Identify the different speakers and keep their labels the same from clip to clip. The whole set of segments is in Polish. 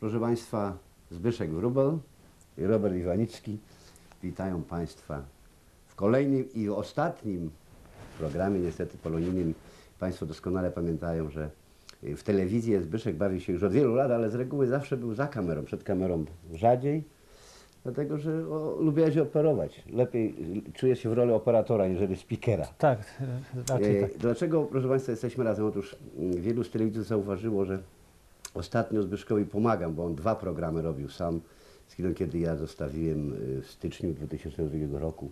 Speaker 1: Proszę Państwa, Zbyszek Wróbel i Robert Iwanicki witają Państwa w kolejnym i ostatnim programie, niestety polonijnym. Państwo doskonale pamiętają, że w telewizji Zbyszek bawi się już od wielu lat, ale z reguły zawsze był za kamerą, przed kamerą rzadziej, dlatego że o, lubiłeś operować. Lepiej y, czujesz się w roli operatora, niżeli speakera.
Speaker 2: Tak, e, raczej
Speaker 1: E,
Speaker 2: tak.
Speaker 1: Dlaczego, proszę Państwa, jesteśmy razem? Otóż mm, wielu z telewizji zauważyło, że ostatnio Zbyszkowi pomagam, bo on dwa programy robił sam. Z chwilą, kiedy ja zostawiłem y, w styczniu 2002 roku,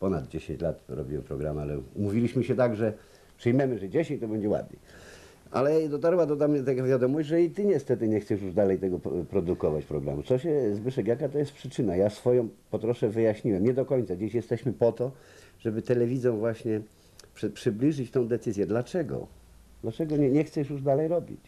Speaker 1: ponad 10 lat robiłem program, ale umówiliśmy się tak, że przyjmiemy, że 10 to będzie ładniej. Ale dotarła do mnie taka wiadomość, że i ty niestety nie chcesz już dalej tego produkować programu. Co się, Zbyszek, jaka to jest przyczyna? Ja swoją po trosze wyjaśniłem. Nie do końca. Dziś jesteśmy po to, żeby telewidzom właśnie przy, przybliżyć tą decyzję. Dlaczego? Dlaczego nie, nie chcesz już dalej robić?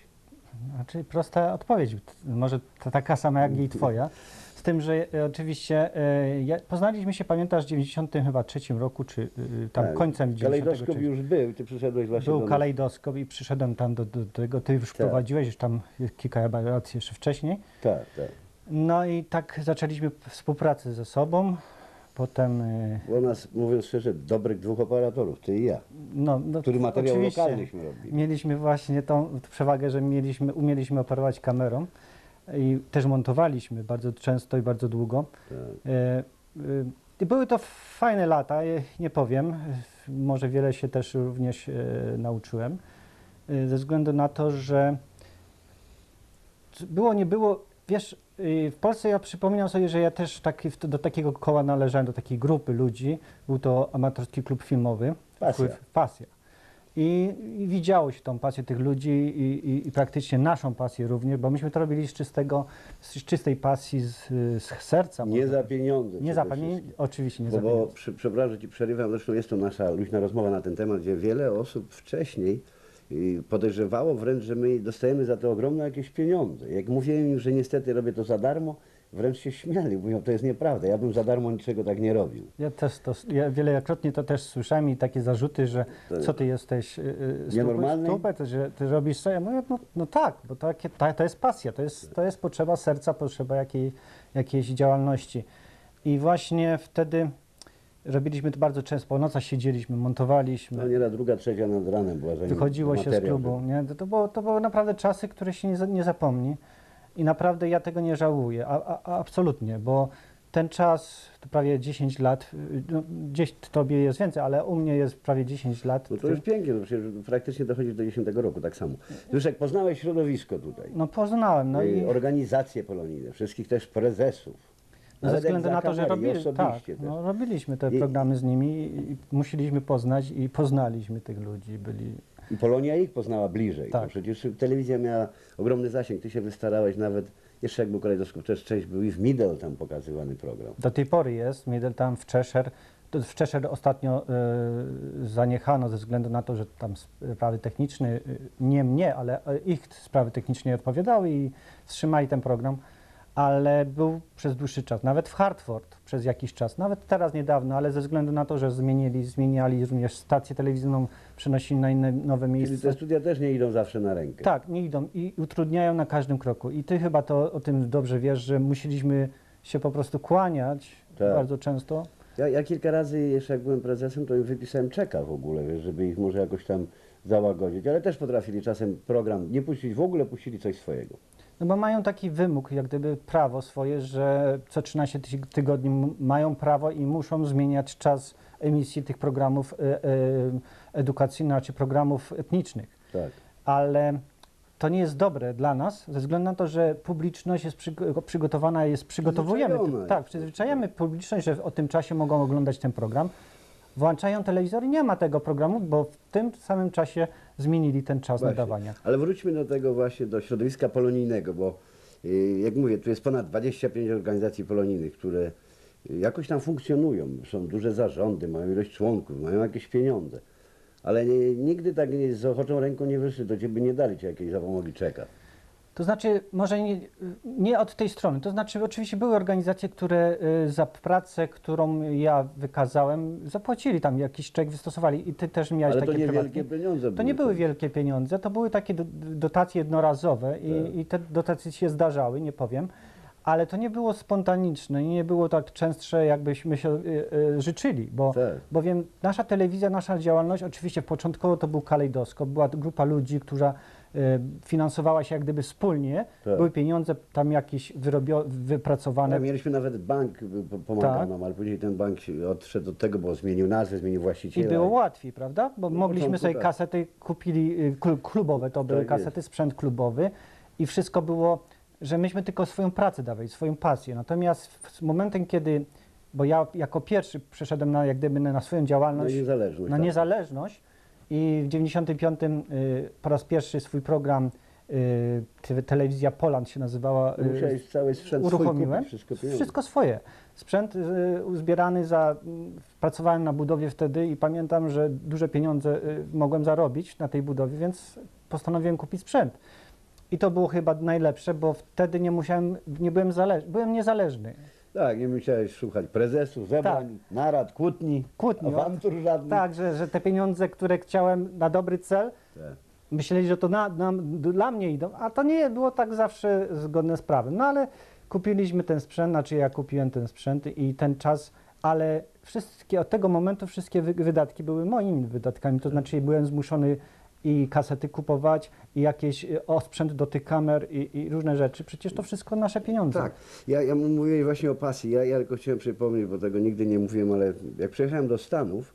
Speaker 2: Znaczy prosta odpowiedź, może to taka sama jak i twoja. Z tym, że e, oczywiście e, ja, poznaliśmy się, pamiętasz, w 90 chyba trzecim roku, czy y, tam
Speaker 1: Tak.
Speaker 2: końcem 93.
Speaker 1: Kalejdoskop już był, ty przyszedłeś właśnie
Speaker 2: Był
Speaker 1: do
Speaker 2: kalejdoskop i przyszedłem tam do, do tego, ty już
Speaker 1: Tak.
Speaker 2: prowadziłeś, już tam kilka lat jeszcze wcześniej.
Speaker 1: Tak, tak.
Speaker 2: No i tak zaczęliśmy współpracę ze sobą. Potem, e,
Speaker 1: Było nas, mówiąc szczerze, dobrych dwóch operatorów, ty i ja.
Speaker 2: no, no
Speaker 1: Który materiał
Speaker 2: oczywiście
Speaker 1: lokalnyśmy robili.
Speaker 2: Mieliśmy właśnie tą przewagę, że mieliśmy, umieliśmy operować kamerą i też montowaliśmy bardzo często i bardzo długo.
Speaker 1: Tak.
Speaker 2: E, e, I były to fajne lata, e, nie powiem. Może wiele się też również e, nauczyłem, e, ze względu na to, że było, nie było, wiesz, e, w Polsce ja przypominam sobie, że ja też taki, do takiego koła należałem, do takiej grupy ludzi. Był to amatorski klub filmowy.
Speaker 1: Pasja.
Speaker 2: Wpływ- Pasja. I, I widziało się tą pasję tych ludzi i, i, i praktycznie naszą pasję również, bo myśmy to robili z, czystego, z czystej pasji, z, z serca.
Speaker 1: Nie
Speaker 2: można
Speaker 1: za pieniądze.
Speaker 2: Nie za
Speaker 1: wszystkim.
Speaker 2: oczywiście nie
Speaker 1: Bo,
Speaker 2: za
Speaker 1: bo
Speaker 2: pieniądze.
Speaker 1: przy, przepraszam, że ci przerywam, zresztą jest to nasza luźna rozmowa na ten temat, gdzie wiele osób wcześniej y, podejrzewało wręcz, że my dostajemy za to ogromne jakieś pieniądze. Jak mówiłem im, że niestety robię to za darmo, wręcz się śmiali. Mówią, to jest nieprawda, ja bym za darmo niczego tak nie robił.
Speaker 2: Ja też to, ja wielokrotnie to też słyszałem i takie zarzuty, że
Speaker 1: To-
Speaker 2: co ty jesteś yy,
Speaker 1: Nienormalny?
Speaker 2: stupet, że ty robisz co? Ja mówię, no, no tak, bo ta, to jest pasja, to jest, to jest potrzeba serca, potrzeba jakiej, jakiejś działalności. I właśnie wtedy robiliśmy to bardzo często, po nocach siedzieliśmy, montowaliśmy.
Speaker 1: No nieraz druga, trzecia nad ranem była, zanim
Speaker 2: Wychodziło się z
Speaker 1: materiał
Speaker 2: klubu.
Speaker 1: był.
Speaker 2: Nie? To, to, było, to były naprawdę czasy, które się nie, za- nie zapomni. I naprawdę ja tego nie żałuję. A, a, a absolutnie, bo ten czas, to prawie 10 lat, y, no, gdzieś tobie jest więcej, ale u mnie jest prawie 10 lat.
Speaker 1: No to już pięknie, no przecież praktycznie dochodzisz do 10 roku, tak samo. Już jak poznałeś środowisko tutaj,
Speaker 2: No poznałem. No
Speaker 1: y,
Speaker 2: i
Speaker 1: organizacje polonijne, wszystkich też prezesów.
Speaker 2: Ze względu na to, że robili, tak, no, robiliśmy te
Speaker 1: I-
Speaker 2: programy z nimi i, musieliśmy poznać i poznaliśmy tych ludzi. Byli,
Speaker 1: I Polonia ich poznała bliżej.
Speaker 2: Tak.
Speaker 1: Przecież telewizja miała ogromny zasięg. Ty się wystarałeś nawet, jeszcze jak był kalejdoskop, też część był i w Middle tam pokazywany program.
Speaker 2: Do tej pory jest, Middle tam w. To W Cheshire ostatnio e, zaniechano ze względu na to, że tam sprawy techniczne, e, nie mnie, ale e, ich sprawy techniczne nie odpowiadały i wstrzymali ten program, ale był przez dłuższy czas. Nawet w Hartford przez jakiś czas, nawet teraz niedawno, ale ze względu na to, że zmienili, zmieniali również stację telewizyjną, przenosili na inne nowe
Speaker 1: Czyli
Speaker 2: miejsca.
Speaker 1: te studia też nie idą zawsze na rękę.
Speaker 2: Tak, nie idą i utrudniają na każdym kroku. I ty chyba to o tym dobrze wiesz, że musieliśmy się po prostu kłaniać
Speaker 1: Tak.
Speaker 2: bardzo często.
Speaker 1: Ja, ja kilka razy jeszcze jak byłem prezesem, to im wypisałem czeka w ogóle, wiesz, żeby ich może jakoś tam załagodzić, ale też potrafili czasem program nie puścić, w ogóle puścili coś swojego.
Speaker 2: No bo mają taki wymóg, jak gdyby prawo swoje, że co 13 tyś- tygodni mają prawo i muszą zmieniać czas emisji tych programów e, e, edukacyjnych, czy programów etnicznych.
Speaker 1: Tak.
Speaker 2: Ale to nie jest dobre dla nas, ze względu na to, że publiczność jest przygo- przygotowana, jest przygotowujemy. Tak, przyzwyczajamy publiczność, że o tym czasie mogą oglądać ten program. Włączają telewizor i nie ma tego programu, bo w tym samym czasie zmienili ten czas
Speaker 1: Właśnie.
Speaker 2: nadawania.
Speaker 1: Ale wróćmy do tego właśnie, do środowiska polonijnego, bo y, jak mówię, tu jest ponad 25 organizacji polonijnych, które y, jakoś tam funkcjonują. Są duże zarządy, mają ilość członków, mają jakieś pieniądze. Ale nie, nigdy tak nie, z ochoczą ręką nie wyszli do ciebie, nie dali ci jakiejś zapomogi czeka.
Speaker 2: To znaczy, może nie, nie od tej strony. To znaczy, oczywiście były organizacje, które y, za pracę, którą ja wykazałem, zapłacili tam jakiś czek, wystosowali i ty też miałeś
Speaker 1: Ale to
Speaker 2: takie
Speaker 1: niewielkie
Speaker 2: prywatnie.
Speaker 1: pieniądze
Speaker 2: To nie były wielkie pieniądze, to były takie do, dotacje jednorazowe i,
Speaker 1: Tak.
Speaker 2: i te dotacje się zdarzały, nie powiem, ale to nie było spontaniczne i nie było tak częstsze, jakbyśmy się y, y, życzyli, bo,
Speaker 1: Tak.
Speaker 2: bowiem nasza telewizja, nasza działalność, oczywiście początkowo to był kalejdoskop, była to grupa ludzi, która finansowała się jak gdyby wspólnie,
Speaker 1: Tak.
Speaker 2: były pieniądze tam jakieś wyrobio, wypracowane,
Speaker 1: Tak, mieliśmy nawet bank, y, pomagał
Speaker 2: Tak.
Speaker 1: nam, ale później ten bank odszedł od tego, bo zmienił nazwę, zmienił
Speaker 2: I
Speaker 1: właściciela.
Speaker 2: było łatwiej, prawda? Bo
Speaker 1: Na
Speaker 2: mogliśmy sobie
Speaker 1: tak.
Speaker 2: kasety kupili, y, klu- klubowe to były
Speaker 1: Tak
Speaker 2: kasety, sprzęt klubowy i wszystko było, że myśmy tylko swoją pracę dawali, swoją pasję. Natomiast w momentem, kiedy, bo ja jako pierwszy przeszedłem na, jak gdyby na swoją
Speaker 1: No
Speaker 2: działalność,
Speaker 1: i niezależność.
Speaker 2: na
Speaker 1: tak.
Speaker 2: niezależność i w 95 y, po raz pierwszy swój program y, te- Telewizja Poland się nazywała. y,
Speaker 1: Musiałeś cały sprzęt
Speaker 2: uruchomiłem.
Speaker 1: wszystko.
Speaker 2: Wszystko swoje. Sprzęt uzbierany za. Pracowałem na budowie wtedy i pamiętam, że duże pieniądze mogłem zarobić na tej budowie, więc postanowiłem kupić sprzęt. I to było chyba najlepsze, bo wtedy nie musiałem, nie byłem zależny, byłem niezależny.
Speaker 1: Tak, nie musiałeś słuchać prezesów, zebrań, narad, kłótni,
Speaker 2: Tak. Kłótni,
Speaker 1: awantur żadnych.
Speaker 2: Tak, że, że te pieniądze, które chciałem na dobry cel,
Speaker 1: Tak.
Speaker 2: myśleli, że to na, dla mnie idą, a to nie było tak zawsze zgodne z prawem. No ale kupiliśmy ten sprzęt, znaczy ja kupiłem ten sprzęt i ten czas, ale wszystkie, od tego momentu wszystkie wy, wydatki były moimi wydatkami, to znaczy byłem zmuszony i kasety kupować, i jakieś y, osprzęt do tych kamer i, i różne rzeczy. Przecież to wszystko nasze pieniądze.
Speaker 1: Tak, ja, ja mówię właśnie o pasji. Ja, ja tylko chciałem przypomnieć, bo tego nigdy nie mówiłem, ale jak przyjechałem do Stanów,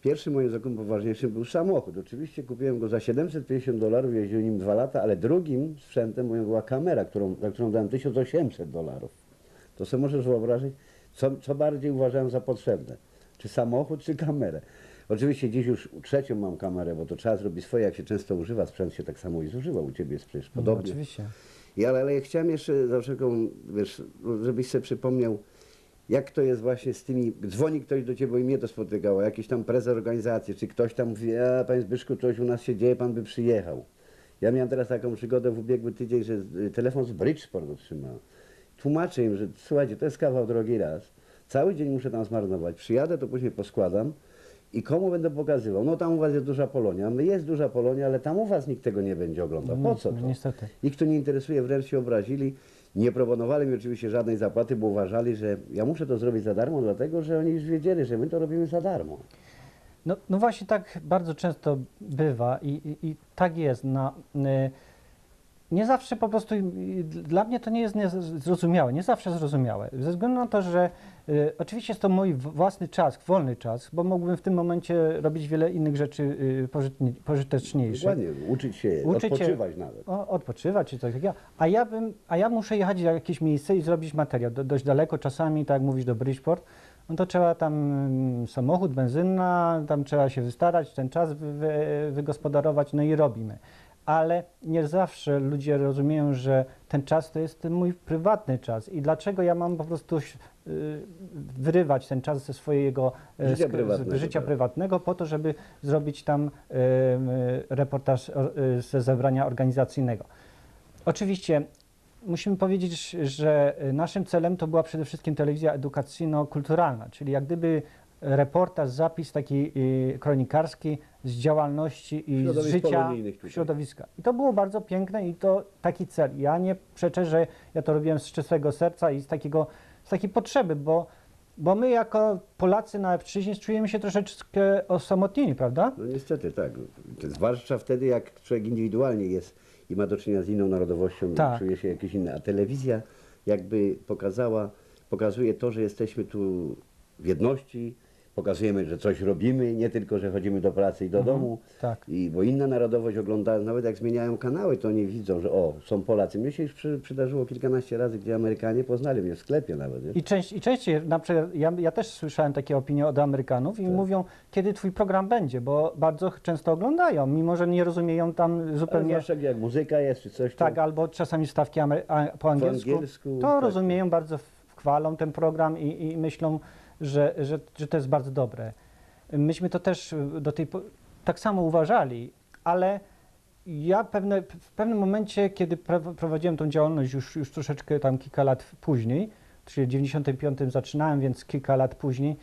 Speaker 1: pierwszym moim zakupem poważniejszym był samochód. Oczywiście kupiłem go za 750 dolarów, jeździłem nim dwa lata, ale drugim sprzętem moją była kamera, którą, za którą dałem 1800 dolarów. To sobie możesz wyobrazić, co, co bardziej uważałem za potrzebne. Czy samochód, czy kamerę. Oczywiście dziś już trzecią mam kamerę, bo to trzeba zrobić swoje, jak się często używa, sprzęt się tak samo i zużywa, u Ciebie jest przecież
Speaker 2: No,
Speaker 1: podobnie.
Speaker 2: oczywiście.
Speaker 1: Ja, ale, ale chciałem jeszcze za wszelką, wiesz, żebyś sobie przypomniał, jak to jest właśnie z tymi, dzwoni ktoś do ciebie, bo i mnie to spotykało, jakiś tam prezes organizacji, czy ktoś tam mówi, a panie Zbyszku, coś u nas się dzieje, pan by przyjechał. Ja miałem teraz taką przygodę w ubiegły tydzień, że y, telefon z Bridgeport otrzymałem. Tłumaczę im, że słuchajcie, to jest kawał drogi raz, cały dzień muszę tam zmarnować, przyjadę, to później poskładam i komu będę pokazywał? No tam u was jest duża Polonia, my jest duża Polonia, ale tam u was nikt tego nie będzie oglądał. Po co
Speaker 2: No,
Speaker 1: to?
Speaker 2: niestety.
Speaker 1: Ich to nie interesuje, wręcz się obrazili. Nie proponowali mi oczywiście żadnej zapłaty, bo uważali, że ja muszę to zrobić za darmo, dlatego że oni już wiedzieli, że my to robimy za darmo.
Speaker 2: No, no właśnie tak bardzo często bywa i, i, i tak jest. Na, y, nie zawsze po prostu, dla mnie to nie jest zrozumiałe, nie zawsze zrozumiałe. Ze względu na to, że y, oczywiście jest to mój własny czas, wolny czas, bo mógłbym w tym momencie robić wiele innych rzeczy y, pożyteczniejszych.
Speaker 1: Dokładnie, uczyć się,
Speaker 2: Uczyć się-
Speaker 1: odpoczywać nawet.
Speaker 2: O, odpoczywać czy coś takiego. A ja, bym, a ja muszę jechać w jakieś miejsce i zrobić materiał do, dość daleko, czasami, tak jak mówisz, do Bridgeport. No to trzeba tam mm, samochód, benzyna, tam trzeba się wystarać, ten czas wy, wygospodarować, no i robimy. Ale nie zawsze ludzie rozumieją, że ten czas to jest ten mój prywatny czas i dlaczego ja mam po prostu y, wyrywać ten czas ze swojego y,
Speaker 1: Życia
Speaker 2: sk-
Speaker 1: prywatnego,
Speaker 2: z, życia
Speaker 1: tak.
Speaker 2: prywatnego po to, żeby zrobić tam y, reportaż y, ze zebrania organizacyjnego. Oczywiście musimy powiedzieć, że naszym celem to była przede wszystkim telewizja edukacyjno-kulturalna, czyli jak gdyby reportaż, zapis taki y, kronikarski z działalności i z
Speaker 1: Środowisk
Speaker 2: życia
Speaker 1: polonijnych tutaj.
Speaker 2: środowiska. I to było bardzo piękne i to taki cel. Ja nie przeczę, że ja to robiłem z czystego serca i z, takiego, z takiej potrzeby, bo, bo my jako Polacy na Ewczyźnie czujemy się troszeczkę osamotnieni, prawda?
Speaker 1: No niestety tak. Zwłaszcza wtedy, jak człowiek indywidualnie jest i ma do czynienia z inną narodowością,
Speaker 2: Tak.
Speaker 1: czuje się jakiś inny. A telewizja jakby pokazała, pokazuje to, że jesteśmy tu w jedności, pokazujemy, że coś robimy, nie tylko, że chodzimy do pracy i do
Speaker 2: Mhm,
Speaker 1: domu.
Speaker 2: tak.
Speaker 1: I, bo inna narodowość ogląda, nawet jak zmieniają kanały, to oni widzą, że o, są Polacy. Mnie się już przy, przydarzyło kilkanaście razy, gdzie Amerykanie poznali mnie w sklepie nawet. wiesz.
Speaker 2: I, część, I częściej, na przykład ja, ja też słyszałem takie opinie od Amerykanów i
Speaker 1: Tak.
Speaker 2: mówią, kiedy twój program będzie, bo bardzo często oglądają, mimo że nie rozumieją tam
Speaker 1: Ale
Speaker 2: zupełnie.
Speaker 1: zwłaszcza jak muzyka jest, czy coś, to
Speaker 2: Tak, albo czasami stawki amery- po angielsku.
Speaker 1: angielsku,
Speaker 2: to
Speaker 1: tak.
Speaker 2: rozumieją, bardzo w- chwalą ten program i, i myślą, że, że, że to jest bardzo dobre. Myśmy to też y, do tej tak samo uważali, ale Ja pewne, w pewnym momencie, kiedy prowadziłem tą działalność już, już troszeczkę tam kilka lat później, czyli w 95 zaczynałem, więc kilka lat później,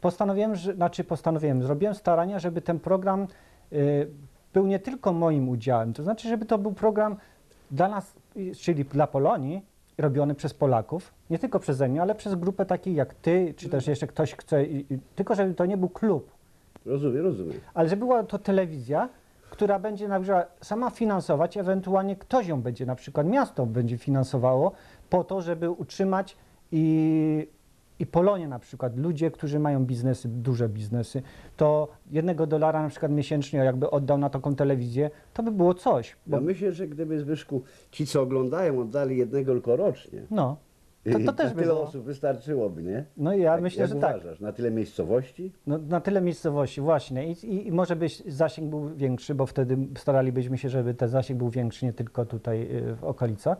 Speaker 2: postanowiłem, że, znaczy postanowiłem, zrobiłem starania, żeby ten program y, był nie tylko moim udziałem, to znaczy, żeby to był program dla nas, czyli dla Polonii, robiony przez Polaków, nie tylko przeze mnie, ale przez grupę takich jak ty, czy też jeszcze ktoś chce, i- i- tylko żeby to nie był klub,
Speaker 1: Rozumiem, rozumiem.
Speaker 2: ale że była to telewizja, która będzie na przykład sama finansować, ewentualnie ktoś ją będzie, na przykład miasto będzie finansowało po to, żeby utrzymać i, i Polonię na przykład, ludzie, którzy mają biznesy, duże biznesy, to jednego dolara na przykład miesięcznie jakby oddał na taką telewizję, to by było coś. Bo,
Speaker 1: Ja myślę, że gdyby Zbyszku, ci co oglądają, oddali jednego tylko rocznie,
Speaker 2: no, to, to też
Speaker 1: na
Speaker 2: by
Speaker 1: tyle
Speaker 2: było.
Speaker 1: osób wystarczyłoby, nie?
Speaker 2: No i ja myślę, że tak.
Speaker 1: uważasz? Na tyle miejscowości?
Speaker 2: No, na tyle miejscowości, właśnie. I, i, I może być zasięg był większy, bo wtedy staralibyśmy się, żeby ten zasięg był większy, nie tylko tutaj y, w okolicach.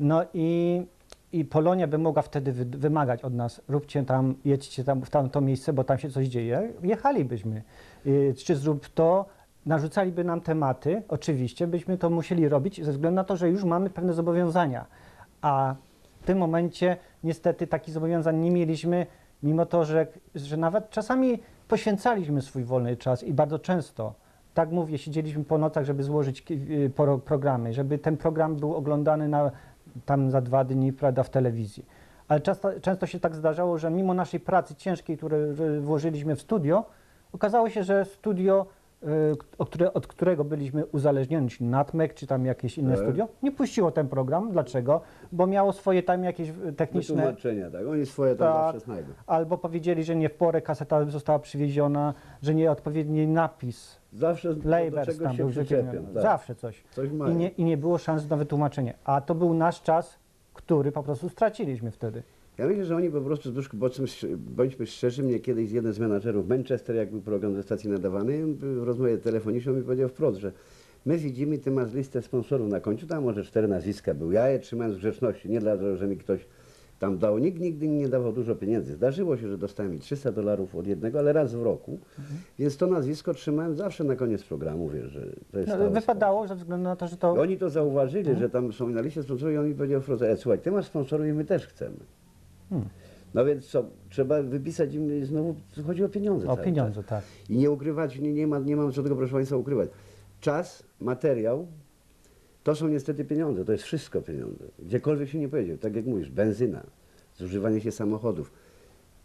Speaker 2: No i, i Polonia by mogła wtedy wy, wymagać od nas, róbcie tam, jedźcie tam w tamto miejsce, bo tam się coś dzieje. Jechalibyśmy. Y, czy zrób to, narzucaliby nam tematy, oczywiście, byśmy to musieli robić ze względu na to, że już mamy pewne zobowiązania. A w tym momencie niestety takich zobowiązań nie mieliśmy, mimo to, że, że nawet czasami poświęcaliśmy swój wolny czas i bardzo często, tak mówię, siedzieliśmy po nocach, żeby złożyć y, pro- programy, żeby ten program był oglądany na, tam za dwa dni prawda, w telewizji. Ale często, często się tak zdarzało, że mimo naszej pracy ciężkiej, którą włożyliśmy w studio, okazało się, że studio, od którego byliśmy uzależnieni, czy Natmek, czy tam jakieś inne
Speaker 1: Tak.
Speaker 2: studio, nie puściło ten program. Dlaczego? Bo miało swoje tam jakieś y, techniczne
Speaker 1: Wytłumaczenia, tak? Oni swoje tam
Speaker 2: Tak.
Speaker 1: zawsze znajdą.
Speaker 2: albo powiedzieli, że nie w porę kaseta została przywieziona, że nie odpowiedni napis,
Speaker 1: Zawsze do, do
Speaker 2: labels
Speaker 1: czegoś
Speaker 2: tam był
Speaker 1: przyczepią. Tak.
Speaker 2: Zawsze coś.
Speaker 1: Coś
Speaker 2: I nie, I nie było szans na wytłumaczenie. A to był nasz czas, który po prostu straciliśmy wtedy.
Speaker 1: Ja myślę, że oni po prostu, Zbyszku, bądźmy, bądźmy szczerzy, mnie kiedyś jeden z menadżerów Manchester, jak był program ze stacji nadawany, w rozmowie telefoniczną mi powiedział wprost, że my widzimy, ty masz listę sponsorów na końcu, tam może cztery nazwiska był. Ja je trzymałem z grzeczności, nie dlatego, że mi ktoś tam dał. Nikt nigdy mi nie dawał dużo pieniędzy. Zdarzyło się, że dostałem i 300 dolarów od jednego, ale raz w roku. Więc to nazwisko trzymałem zawsze na koniec programu, wiesz, że to jest
Speaker 2: No, wypadało ze względu na to, że to...
Speaker 1: I Oni to zauważyli, że tam są na liście sponsorów i oni powiedział wprost, e, słuchaj, ty masz sponsorów i my też chcemy. No więc co, trzeba wypisać im znowu, chodzi o pieniądze
Speaker 2: O
Speaker 1: cały
Speaker 2: pieniądze,
Speaker 1: czas.
Speaker 2: tak.
Speaker 1: I nie ukrywać, nie, nie, ma, nie mam tego, proszę Państwa, ukrywać. Czas, materiał, to są niestety pieniądze, to jest wszystko pieniądze. Gdziekolwiek się nie pojedzie, tak jak mówisz, benzyna, zużywanie się samochodów.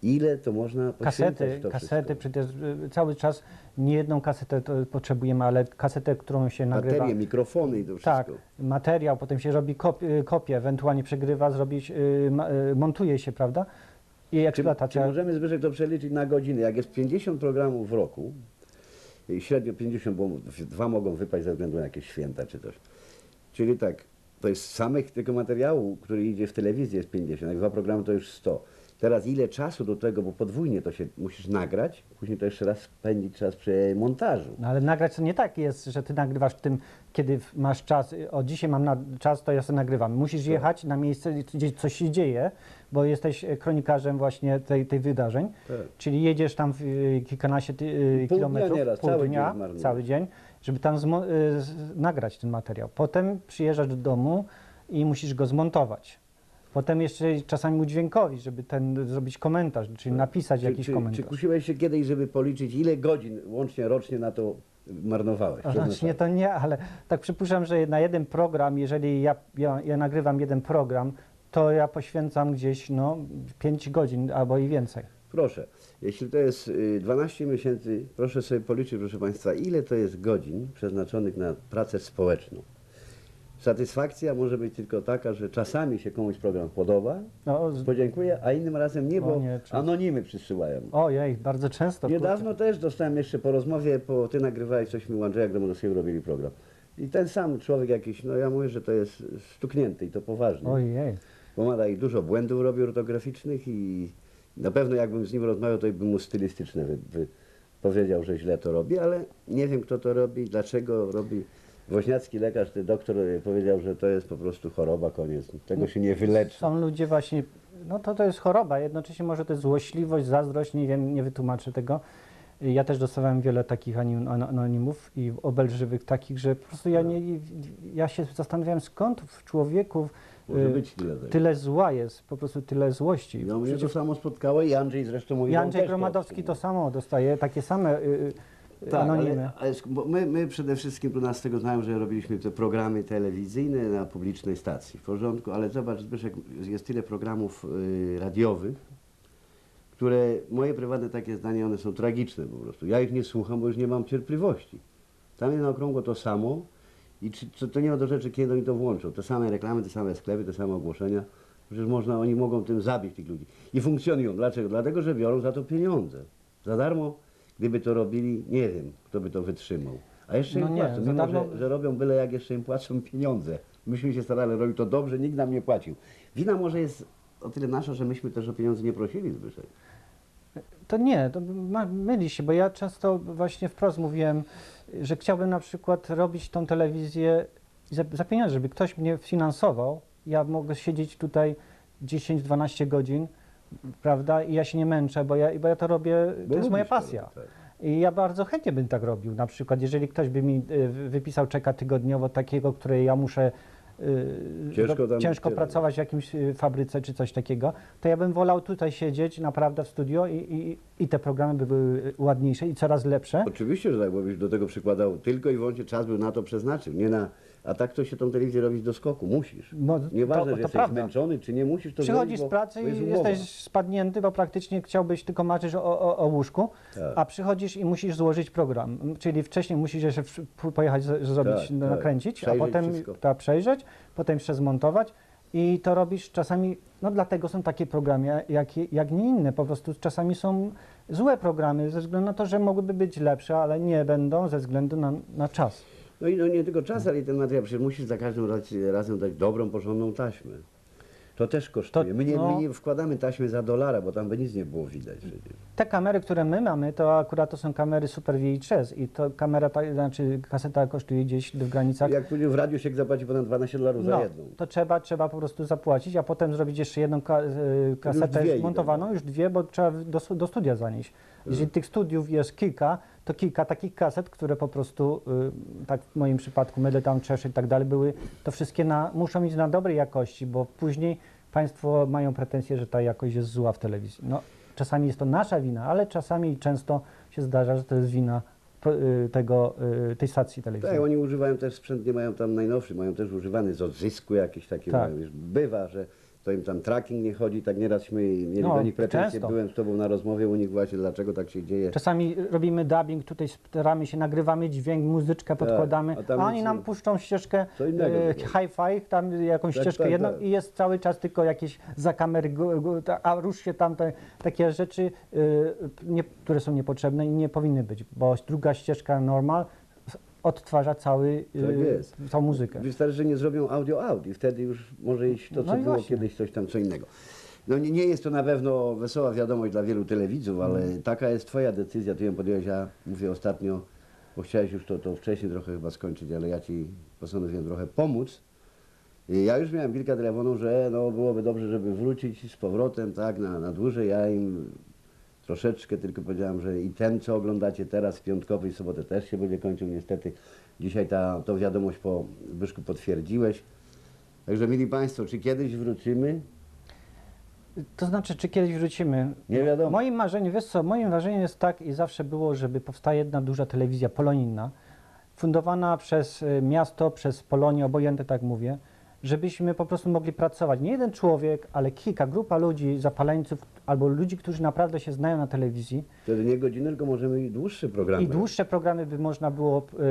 Speaker 1: Ile to można
Speaker 2: Kasety,
Speaker 1: to
Speaker 2: kasety,
Speaker 1: wszystko?
Speaker 2: przecież y, cały czas nie jedną kasetę potrzebujemy, ale kasetę, którą się nagrywa.
Speaker 1: Baterie, mikrofony i to wszystko.
Speaker 2: Tak, materiał, potem się robi kopię, kopię ewentualnie przegrywa, zrobić, y, y, montuje się, prawda? I
Speaker 1: Czy, czy
Speaker 2: eksploatacja.
Speaker 1: możemy Zbyszek to przeliczyć na godziny? Jak jest 50 programów w roku, i średnio 50, bo dwa mogą wypaść ze względu na jakieś święta czy coś. Czyli tak, to jest samych tego materiału, który idzie w telewizji jest 50, jak dwa programy to już 100. Teraz ile czasu do tego, bo podwójnie to się musisz nagrać, później to jeszcze raz spędzić czas przy montażu.
Speaker 2: No ale nagrać to nie tak jest, że ty nagrywasz w tym, kiedy masz czas, o dzisiaj mam na, czas, to ja sobie nagrywam. Musisz jechać na miejsce, gdzie coś się dzieje, bo jesteś e, kronikarzem właśnie tej, tej wydarzeń.
Speaker 1: Tak.
Speaker 2: Czyli jedziesz tam w, y, kilkanaście ty, y,
Speaker 1: Pół dnia
Speaker 2: kilometrów,
Speaker 1: nieraz,
Speaker 2: pół
Speaker 1: cały
Speaker 2: dnia,
Speaker 1: dzień zmarnujesz.
Speaker 2: cały dzień, żeby tam zmo- y, z- nagrać ten materiał. Potem przyjeżdżasz do domu i musisz go zmontować. Potem jeszcze czasami udźwiękowić, żeby ten zrobić komentarz, czyli napisać
Speaker 1: Tak. Czy,
Speaker 2: jakiś
Speaker 1: czy,
Speaker 2: komentarz.
Speaker 1: czy kusiłeś się kiedyś, żeby policzyć, ile godzin łącznie rocznie na to marnowałeś?
Speaker 2: To Znaczy nie, to nie, ale tak przypuszczam, że na jeden program, jeżeli ja, ja, ja nagrywam jeden program, to ja poświęcam gdzieś no, 5 godzin albo i więcej.
Speaker 1: Proszę, jeśli to jest y, 12 miesięcy, proszę sobie policzyć, proszę Państwa, ile to jest godzin przeznaczonych na pracę społeczną. Satysfakcja może być tylko taka, że czasami się komuś program podoba,
Speaker 2: No, z-
Speaker 1: podziękuję, a innym razem nie,
Speaker 2: O
Speaker 1: bo
Speaker 2: nie,
Speaker 1: anonimy przysyłają.
Speaker 2: ojej, bardzo często.
Speaker 1: Niedawno też dostałem jeszcze po rozmowie, po ty nagrywałeś coś mi u Andrzeja Gromodowskiego robili program. I ten sam człowiek jakiś, no ja mówię, że to jest stuknięty i to
Speaker 2: kurczę. Ojej.
Speaker 1: Bo ma i dużo błędów robi ortograficznych i na pewno jakbym z nim rozmawiał, to bym mu stylistyczne wy, wy, powiedział, że źle to robi, ale nie wiem kto to robi, dlaczego robi. Woźniacki lekarz, ty doktor y, powiedział, że to jest po prostu choroba, koniec. Tego się nie wyleczy.
Speaker 2: Są ludzie właśnie, no to to jest choroba, jednocześnie może to jest złośliwość, zazdrość, nie wiem, nie wytłumaczę tego. Ja też dostawałem wiele takich anonimów i obelżywych takich, że po prostu ja, nie, ja się zastanawiałem, skąd w człowieku
Speaker 1: Może
Speaker 2: y,
Speaker 1: być tyle tego.
Speaker 2: tyle zła jest, po prostu tyle złości.
Speaker 1: No mnie to samo spotkało i Andrzej zresztą mówi.
Speaker 2: I Andrzej Gromadowski to samo dostaje, takie same y, y,
Speaker 1: Tak,
Speaker 2: anonimy.
Speaker 1: ale, ale bo my, my przede wszystkim tu nas z tego znają, że robiliśmy te programy telewizyjne na publicznej stacji. W porządku, ale zobacz Zbyszek, jest tyle programów y, radiowych, które moje prywatne takie zdanie, one są tragiczne po prostu. Ja ich nie słucham, bo już nie mam cierpliwości. Tam jest na okrągło to samo i czy, to, to nie ma do rzeczy, kiedy oni to włączą. Te same reklamy, te same sklepy, te same ogłoszenia. Przecież można, oni mogą tym zabić tych ludzi. I funkcjonują. Dlaczego? Dlatego, że biorą za to pieniądze. Za darmo, gdyby to robili, nie wiem, kto by to wytrzymał. A jeszcze
Speaker 2: No
Speaker 1: im
Speaker 2: nie,
Speaker 1: płacą, mimo
Speaker 2: darmo-
Speaker 1: że, że robią byle jak jeszcze im płacą pieniądze. Myśmy się starali, robił to dobrze, nikt nam nie płacił. Wina może jest o tyle nasza, że myśmy też o pieniądze nie prosili Zbyszek.
Speaker 2: To nie, to ma, myli się, bo ja często właśnie wprost mówiłem, że chciałbym na przykład robić tą telewizję za, za pieniądze, żeby ktoś mnie finansował. Ja mogę siedzieć tutaj 10-12 godzin, prawda, i ja się nie męczę, bo ja, bo ja to robię, to jest moja
Speaker 1: to,
Speaker 2: pasja.
Speaker 1: tak.
Speaker 2: I ja bardzo chętnie bym tak robił. Na przykład, jeżeli ktoś by mi y, wypisał czeka tygodniowo takiego, które ja muszę y,
Speaker 1: Ciężko
Speaker 2: ciężko pracować w jakimś y, fabryce czy coś takiego, to ja bym wolał tutaj siedzieć naprawdę w studio i, i, i te programy by były ładniejsze i coraz lepsze.
Speaker 1: Oczywiście, że tak, bo byś do tego przykładał tylko i wyłącznie czas był na to przeznaczył, nie na... A tak to się tą telewizję robić do skoku, musisz.
Speaker 2: No,
Speaker 1: Nieważne,
Speaker 2: to-
Speaker 1: że jesteś
Speaker 2: prawda.
Speaker 1: zmęczony, czy nie musisz to
Speaker 2: Przychodzisz
Speaker 1: zrobić,
Speaker 2: z pracy
Speaker 1: bo jest
Speaker 2: i
Speaker 1: umowa.
Speaker 2: jesteś spadnięty, bo praktycznie chciałbyś tylko marzyć o, o, o łóżku,
Speaker 1: Tak.
Speaker 2: a przychodzisz i musisz złożyć program. Czyli wcześniej musisz jeszcze w- pojechać, z- zrobić,
Speaker 1: Tak,
Speaker 2: no,
Speaker 1: tak.
Speaker 2: nakręcić, a
Speaker 1: Przejrzeć
Speaker 2: potem
Speaker 1: wszystko.
Speaker 2: ta, przejrzeć, potem jeszcze zmontować. I to robisz czasami, no dlatego są takie programy, jak, jak nie inne. Po prostu czasami są złe programy ze względu na to, że mogłyby być lepsze, ale nie będą ze względu na, na czas.
Speaker 1: No i no nie tylko czas, ale i ten materiał. Przecież musisz za każdym raz- razem dać dobrą, porządną taśmę. To też kosztuje.
Speaker 2: To-
Speaker 1: my, nie,
Speaker 2: no.
Speaker 1: my nie wkładamy taśmy za dolara, bo tam by nic nie było widać przecież.
Speaker 2: Te kamery, które my mamy, to akurat to są kamery Super VHS i to kamera, ta, znaczy kaseta kosztuje gdzieś w granicach
Speaker 1: Jak później w radiu się zapłaci ponad 12 dolarów za
Speaker 2: No,
Speaker 1: jedną.
Speaker 2: to trzeba, trzeba po prostu zapłacić, a potem zrobić jeszcze jedną ka y, kasetę
Speaker 1: dwie
Speaker 2: montowaną, już dwie, bo trzeba w- do, stu- do studia zanieść. Jeżeli tych studiów jest kilka, to kilka takich kaset, które po prostu, y, tak w moim przypadku, Medetam, Czesz i tak dalej, były, to wszystkie na, muszą mieć na dobrej jakości, bo później Państwo mają pretensje, że ta jakość jest zła w telewizji. No, czasami jest to nasza wina, ale czasami często się zdarza, że to jest wina y, tego, y, tej stacji
Speaker 1: Tak,
Speaker 2: telewizyjnej.
Speaker 1: oni używają też sprzęt, nie mają tam najnowszy, mają też używany z odzysku jakieś takie
Speaker 2: Tak.
Speaker 1: mają. Bywa, że to im tam tracking nie chodzi, tak nierazśmy mieli
Speaker 2: No,
Speaker 1: do nich pretensje.
Speaker 2: często.
Speaker 1: Byłem z tobą na rozmowie u nich właśnie, dlaczego tak się dzieje.
Speaker 2: Czasami robimy dubbing, tutaj staramy się, nagrywamy dźwięk, muzyczkę podkładamy,
Speaker 1: a
Speaker 2: a,
Speaker 1: tam
Speaker 2: oni nam puszczą ścieżkę e, hi-fi, tam jakąś
Speaker 1: Tak,
Speaker 2: ścieżkę
Speaker 1: tak,
Speaker 2: jedną
Speaker 1: tak.
Speaker 2: i jest cały czas tylko jakieś za kamery, gu- gu- ta- a rusz się tam, te, takie rzeczy, e, nie, które są niepotrzebne i nie powinny być, bo druga ścieżka normal odtwarza cały, e,
Speaker 1: Tak jest.
Speaker 2: całą muzykę.
Speaker 1: Wystarczy, że nie zrobią audio-out i wtedy już może iść to, co
Speaker 2: No
Speaker 1: było
Speaker 2: właśnie.
Speaker 1: kiedyś, coś tam, co innego. No nie, nie jest to na pewno wesoła wiadomość dla wielu telewidzów, ale
Speaker 2: Mm.
Speaker 1: taka jest twoja decyzja, ty ją podjąłeś, ja mówię ostatnio, bo chciałeś już to, to wcześniej trochę chyba skończyć, ale ja ci postanowiłem trochę pomóc. I Ja już miałem kilka telefonów, że no, byłoby dobrze, żeby wrócić z powrotem, tak, na, na dłużej. Ja im troszeczkę tylko powiedziałem, że i ten, co oglądacie teraz w piątkowy i sobotę też się będzie kończył niestety. Dzisiaj ta, tą wiadomość po Zbyszku potwierdziłeś. Także mili Państwo, czy kiedyś wrócimy?
Speaker 2: To znaczy, czy kiedyś wrócimy?
Speaker 1: Nie wiadomo.
Speaker 2: Moim marzeniem, wiesz co, moim marzeniem jest tak i zawsze było, żeby powstała jedna duża telewizja polonijna, fundowana przez y, miasto, przez Polonię, obojętne tak mówię, żebyśmy po prostu mogli pracować. Nie jeden człowiek, ale kilka, grupa ludzi, zapaleńców albo ludzi, którzy naprawdę się znają na telewizji
Speaker 1: Wtedy nie godziny, tylko możemy i dłuższe programy.
Speaker 2: i dłuższe programy by można było y,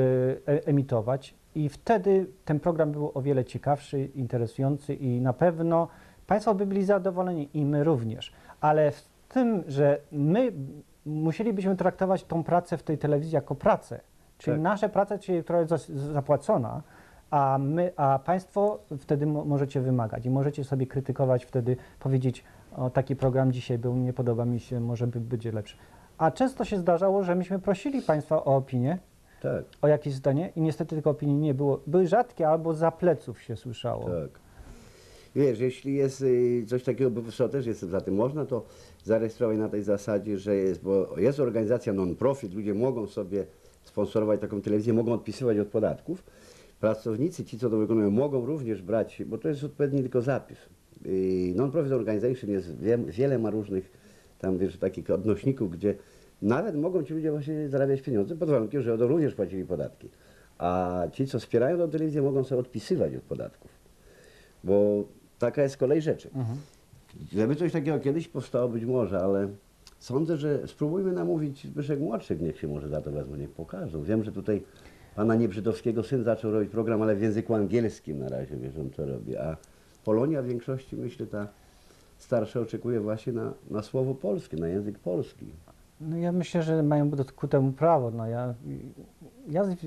Speaker 2: e- emitować i wtedy ten program był o wiele ciekawszy, interesujący i na pewno Państwo by byli zadowoleni i my również. Ale w tym, że my musielibyśmy traktować tą pracę w tej telewizji jako pracę, czyli
Speaker 1: Tak.
Speaker 2: nasze pracę, czyli, która jest zapłacona, a, my, a Państwo wtedy mo- możecie wymagać i możecie sobie krytykować, wtedy powiedzieć, o taki program dzisiaj był, nie podoba mi się, może by będzie lepszy. A często się zdarzało, że myśmy prosili Państwa o opinię,
Speaker 1: Tak,
Speaker 2: o jakieś zdanie i niestety tylko opinii nie było. Były rzadkie albo za pleców się słyszało.
Speaker 1: tak. Wiesz, jeśli jest y, coś takiego, bo co też jestem za tym, można to zarejestrować na tej zasadzie, że jest, bo jest organizacja non-profit, ludzie mogą sobie sponsorować taką telewizję, mogą odpisywać od podatków. Pracownicy, ci co to wykonują, mogą również brać, bo to jest odpowiedni tylko zapis. Non-profit organization jest, wie, wiele ma różnych tam, wiesz, takich odnośników, gdzie nawet mogą ci ludzie właśnie zarabiać pieniądze pod warunkiem, że będą również płacili podatki. A ci, co wspierają tę telewizję, mogą sobie odpisywać od podatków. Bo taka jest kolej rzeczy. Żeby coś takiego kiedyś powstało, być może, ale sądzę, że spróbujmy namówić Zbyszek Młodszych, niech się może za to wezmą, niech pokażą. Wiem, że tutaj pana Niebrzydowskiego syn zaczął robić program, ale w języku angielskim na razie, wiesz, on to robi. A Polonia w większości, myślę, ta starsza oczekuje właśnie na, na słowo polskie, na język polski.
Speaker 2: No ja myślę, że mają ku temu prawo. No ja, ja z,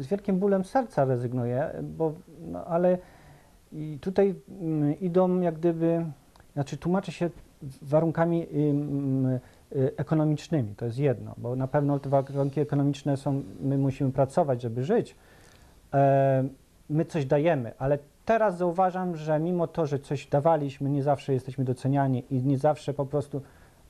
Speaker 2: z, wielkim bólem serca rezygnuję, bo, no, ale i tutaj mm, idą jak gdyby, znaczy tłumaczy się warunkami ekonomicznymi, to jest jedno, bo na pewno te warunki ekonomiczne są, my musimy pracować, żeby żyć. E, my coś dajemy, ale teraz zauważam, że mimo to, że coś dawaliśmy, nie zawsze jesteśmy doceniani i nie zawsze po prostu,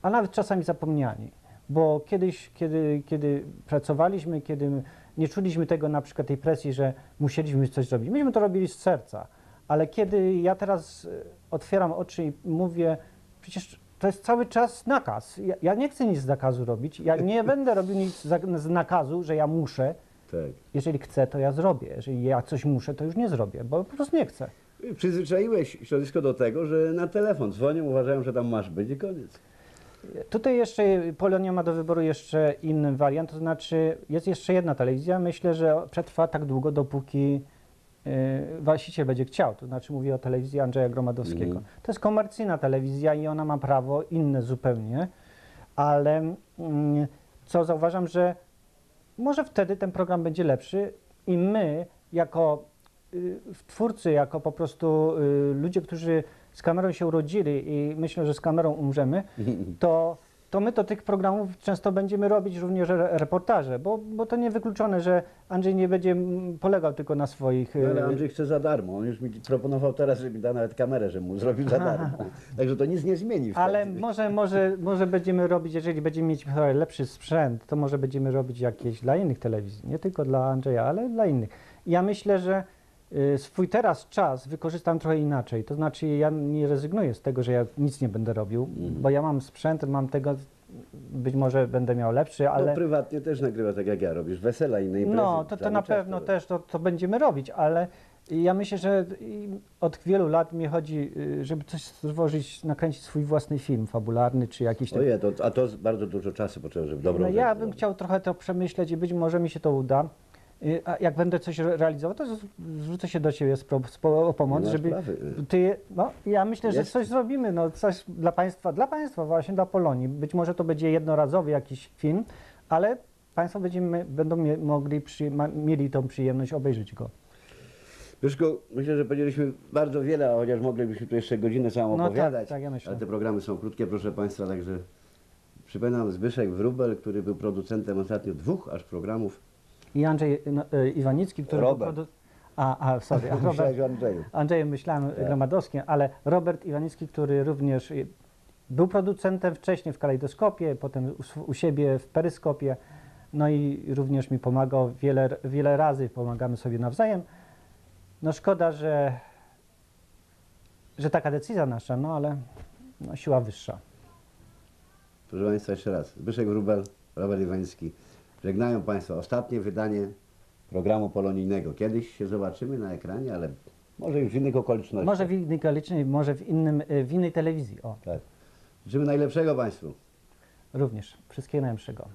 Speaker 2: a nawet czasami zapomniani. Bo kiedyś, kiedy, kiedy pracowaliśmy, kiedy nie czuliśmy tego na przykład tej presji, że musieliśmy coś zrobić. Myśmy to robili z serca, ale kiedy ja teraz e, otwieram oczy i mówię, przecież to jest cały czas nakaz. Ja, ja nie chcę nic z nakazu robić. Ja nie będę robił nic za- z nakazu, że ja muszę.
Speaker 1: Tak.
Speaker 2: Jeżeli chcę, to ja zrobię. Jeżeli ja coś muszę, to już nie zrobię, bo po prostu nie chcę.
Speaker 1: Przyzwyczaiłeś środowisko do tego, że na telefon dzwonią, uważają, że tam masz być i koniec.
Speaker 2: Tutaj jeszcze Polonia ma do wyboru jeszcze inny wariant, to znaczy jest jeszcze jedna telewizja. Myślę, że przetrwa tak długo, dopóki właściciel będzie chciał. To znaczy mówię o telewizji Andrzeja Gromadowskiego.
Speaker 1: Mhm.
Speaker 2: To jest komercyjna telewizja i ona ma prawo inne zupełnie, ale mm, co zauważam, że może wtedy ten program będzie lepszy i my jako y, twórcy, jako po prostu y, ludzie, którzy z kamerą się urodzili i myślę, że z kamerą umrzemy, to, to my do tych programów często będziemy robić również re- reportaże, bo, bo to niewykluczone, że Andrzej nie będzie polegał tylko na swoich...
Speaker 1: No, ale
Speaker 2: y,
Speaker 1: Andrzej chce za darmo. On już mi proponował teraz, żeby mi dał nawet kamerę, że mu zrobił za darmo. Także to nic nie zmieni wtedy.
Speaker 2: Ale może, może, może będziemy robić, jeżeli będziemy mieć trochę lepszy sprzęt, to może będziemy robić jakieś dla innych telewizji, nie tylko dla Andrzeja, ale dla innych. Ja myślę, że swój teraz czas wykorzystam trochę inaczej. To znaczy ja nie rezygnuję z tego, że ja nic nie będę robił,
Speaker 1: Mhm.
Speaker 2: bo ja mam sprzęt, mam tego, być może będę miał lepszy, ale...
Speaker 1: No, prywatnie też nagrywa tak jak ja, robisz wesela i inne imprezy.
Speaker 2: No, to, to na pewno
Speaker 1: to-
Speaker 2: też to, to będziemy robić, ale ja myślę, że od wielu lat mi chodzi, y, żeby coś stworzyć, nakręcić swój własny film fabularny, czy jakiś taki
Speaker 1: Ojej, to, a to bardzo dużo czasu potrzeba, żeby dobrą
Speaker 2: No ja bym
Speaker 1: zrobić.
Speaker 2: chciał trochę to przemyśleć i być może mi się to uda. Y, A jak będę coś re- realizował, to zwrócę się do Ciebie z pro, z po, o pomoc, żeby
Speaker 1: sprawy.
Speaker 2: Ty, no ja myślę, że
Speaker 1: Jest.
Speaker 2: coś zrobimy, no coś dla Państwa, dla Państwa właśnie, dla Polonii. Być może to będzie jednorazowy jakiś film, ale Państwo będziemy, będą mie- mogli, przy, ma, mieli tą przyjemność obejrzeć go.
Speaker 1: Pyszko, myślę, że powiedzieliśmy bardzo wiele, a chociaż moglibyśmy tu jeszcze godzinę samą
Speaker 2: No tak,
Speaker 1: opowiadać.
Speaker 2: tak, ja myślę.
Speaker 1: Ale te programy są krótkie, proszę Państwa, także przypominam Zbyszek Wróbel, który był producentem ostatnio dwóch aż programów.
Speaker 2: I Andrzej no, y, Iwanicki, który...
Speaker 1: Robert.
Speaker 2: A, a, sorry, a Robert,
Speaker 1: Andrzeju.
Speaker 2: Andrzejem myślałem
Speaker 1: Tak.
Speaker 2: Gromadowskim, ale Robert Iwanicki, który również był producentem wcześniej w Kalejdoskopie, potem u, u siebie w Peryskopie, no i również mi pomagał wiele, wiele razy, pomagamy sobie nawzajem. No szkoda, że, że taka decyzja nasza, no ale no, siła wyższa.
Speaker 1: Proszę Państwa, jeszcze raz. Zbyszek Wróbel, Robert Iwański. Żegnają Państwa ostatnie wydanie programu polonijnego. Kiedyś się zobaczymy na ekranie, ale może już w innych okolicznościach.
Speaker 2: Może w innej okoliczności, może w, innym, y, w innej telewizji, o,
Speaker 1: Tak. Życzymy najlepszego Państwu.
Speaker 2: również. Wszystkiego najlepszego.